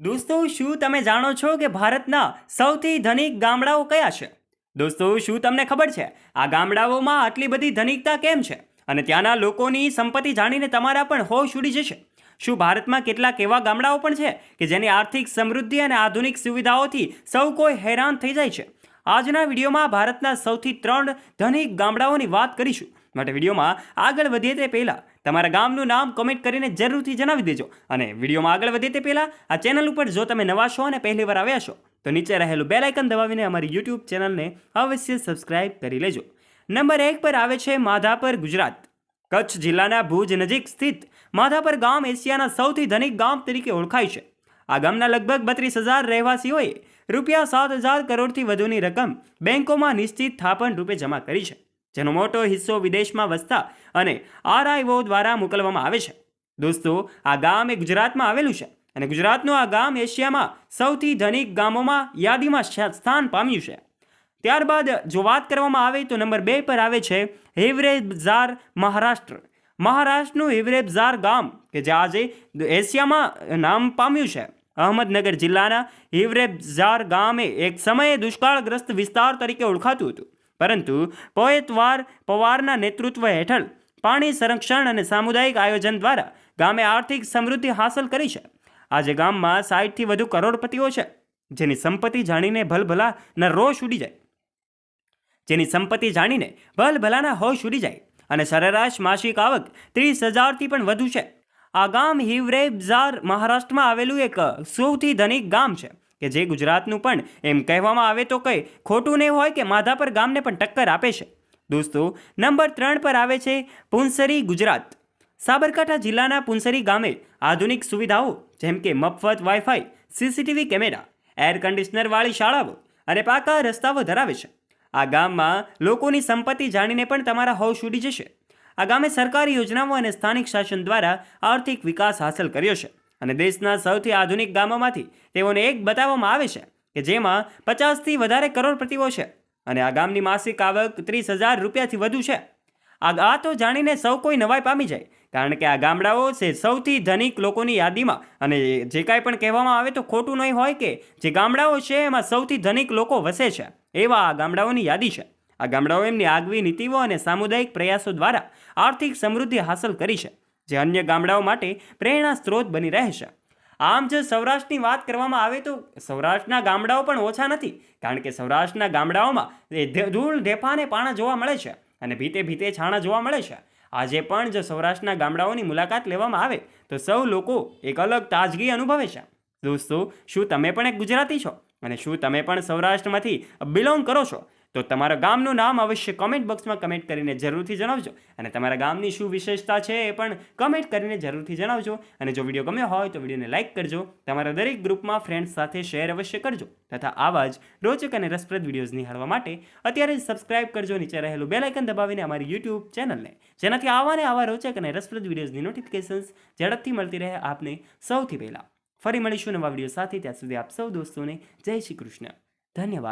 દોસ્તો, શું તમે જાણો છો કે ભારતના સૌથી ધનિક ગામડાઓ કયા છે? દોસ્તો, શું તમને ખબર છે? આ ગામડાઓમાં આટલી બધી ધનિકતા કેમ છે? અને ત્યાંના લોકોની સંપત્તિ જાણીને તમારા પણ હોશ ઉડી જશે. શું ભારતમાં કેટલાક એવા ગામડાઓ પણ છે કે જેની આર્થિક સમૃદ્ધિ અને આધુનિક સુવિધાઓથી સૌ કોઈ હેરાન થઈ જાય છે? આજના વિડીયોમાં ભારતના સૌથી ત્રણ ધનિક ગામડાઓની વાત કરીશું. માટે વિડીયોમાં આગળ વધીએ તે પહેલાં તમારા ગામનું નામ કમેન્ટ કરીને જરૂરથી જણાવી દેજો. અને વિડીયોમાં આગળ વધે તે પહેલાં આ ચેનલ ઉપર જો તમે નવા છો અને પહેલી વાર આવ્યા છો, તો નીચે રહેલું બેલ દબાવીને અમારી યુટ્યુબ ચેનલને અવશ્ય સબસ્ક્રાઇબ કરી લેજો. નંબર એક પર આવે છે માધાપર ગુજરાત. કચ્છ જિલ્લાના ભુજ નજીક સ્થિત માધાપર ગામ એશિયાના સૌથી ધનિક ગામ તરીકે ઓળખાય છે. આ ગામના લગભગ બત્રીસ હજાર રહેવાસીઓએ રૂપિયા સાત હજાર કરોડથી વધુની રકમ બેંકોમાં નિશ્ચિત થાપણ રૂપે જમા કરી છે. જેનો મોટો હિસ્સો વિદેશમાં વસતા અને આરઆઈઓ દ્વારા મોકલવામાં આવે છે. દોસ્તો, આ ગામ એ ગુજરાતમાં આવેલું છે અને ગુજરાતનું આ ગામ એશિયામાં સૌથી ધનિક ગામોમાં યાદીમાં સ્થાન પામ્યું છે. ત્યારબાદ જો વાત કરવામાં આવે તો નંબર બે પર આવે છે હિવરેબઝાર મહારાષ્ટ્ર. મહારાષ્ટ્રનું હિવરેબઝાર ગામ કે જે આજે એશિયામાં નામ પામ્યું છે. અહમદનગર જિલ્લાના હિવરેબઝાર ગામે એક સમયે દુષ્કાળગ્રસ્ત વિસ્તાર તરીકે ઓળખાતું હતું. પરંતુ પોયતવાર પવારના નેતૃત્વ હેઠળ પાણી સંરક્ષણ અને સામુદાયિક આયોજન દ્વારા ગામે આર્થિક સમૃદ્ધિ હાંસલ કરી છે. આજે ગામમાં સાઠથી વધુ કરોડપતિઓ છે. જેની સંપત્તિ જાણીને ભલભલાના રોષ ઉડી જાય. જેની સંપત્તિ જાણીને ભલભલાના હોશ ઉડી જાય અને સરેરાશ માસિક આવક ત્રીસ હજારથી પણ વધુ છે. આ ગામ હિવરે બજાર મહારાષ્ટ્રમાં આવેલું એક સૌથી ધનિક ગામ છે. કે જે ગુજરાતનું પણ એમ કહેવામાં આવે તો કંઈ ખોટું નહીં હોય કે માધાપર ગામને પણ ટક્કર આપે છે. દોસ્તો, નંબર ત્રણ પર આવે છે પુંસરી ગુજરાત. સાબરકાંઠા જિલ્લાના પુંસરી ગામે આધુનિક સુવિધાઓ જેમ કે મફત વાઈફાઈ, સીસીટીવી કેમેરા, એર કન્ડિશનરવાળી શાળાઓ અને પાકા રસ્તાઓ ધરાવે છે. આ ગામમાં લોકોની સંપત્તિ જાણીને પણ તમારા હોશ ઉડી જશે. આ ગામે સરકારી યોજનાઓ અને સ્થાનિક શાસન દ્વારા આર્થિક વિકાસ હાંસલ કર્યો છે. અને દેશના સૌથી આધુનિક ગામોમાંથી તેઓને એક બતાવવામાં આવે છે કે જેમાં પચાસથી વધારે કરોડપતિઓ છે અને આ ગામની માસિક આવક ત્રીસ હજાર રૂપિયાથી વધુ છે. આ આ તો જાણીને સૌ કોઈ નવાઈ પામી જાય, કારણ કે આ ગામડાઓ છે સૌથી ધનિક લોકોની યાદીમાં અને જે કાંઈ પણ કહેવામાં આવે તો ખોટું નહીં હોય કે જે ગામડાઓ છે એમાં સૌથી ધનિક લોકો વસે છે, એવા આ ગામડાઓની યાદી છે. આ ગામડાઓ એમની આગવી નીતિઓ અને સામુદાયિક પ્રયાસો દ્વારા આર્થિક સમૃદ્ધિ હાંસલ કરી છે. જે અન્ય ગામડાઓ માટે પ્રેરણા સ્ત્રોત બની રહેશે. આમ જો સૌરાષ્ટ્રની વાત કરવામાં આવે તો સૌરાષ્ટ્રના ગામડાઓ પણ ઓછા નથી, કારણ કે સૌરાષ્ટ્રના ગામડાઓમાં ધૂળ ઢેફાને પાણા જોવા મળે છે અને ભીતે ભીતે છાણા જોવા મળે છે. આજે પણ જો સૌરાષ્ટ્રના ગામડાઓની મુલાકાત લેવામાં આવે તો સૌ લોકો એક અલગ તાજગી અનુભવે છે. દોસ્તો, શું તમે પણ એક ગુજરાતી છો? અને શું તમે પણ સૌરાષ્ટ્રમાંથી બિલોંગ કરો છો? તો તમારા ગામનું નામ અવશ્ય કમેન્ટ બોક્સમાં કમેન્ટ કરીને જરૂરથી જણાવજો. અને તમારા ગામની શું વિશેષતા છે એ પણ કમેન્ટ કરીને જરૂરથી જણાવજો. અને જો વીડિયો ગમ્યો હોય તો વિડીયોને લાઇક કરજો. તમારા દરેક ગ્રુપમાં ફ્રેન્ડ્સ સાથે શેર અવશ્ય કરજો. તથા આવા જ રોચક અને રસપ્રદ વિડીયોઝ નિહાળવા માટે અત્યારે જ સબસ્ક્રાઇબ કરજો. નીચે રહેલું બેલાઇકન દબાવીને અમારી યુટ્યુબ ચેનલને જેનાથી આવા ને આવા રોચક અને રસપ્રદ વિડીયોઝની નોટિફિકેશન્સ ઝડપથી મળતી રહે આપને સૌથી પહેલાં. ફરી મળીશું નવા વીડિયો સાથે. ત્યાં સુધી આપ સૌ દોસ્તોને જય શ્રી કૃષ્ણ. ધન્યવાદ.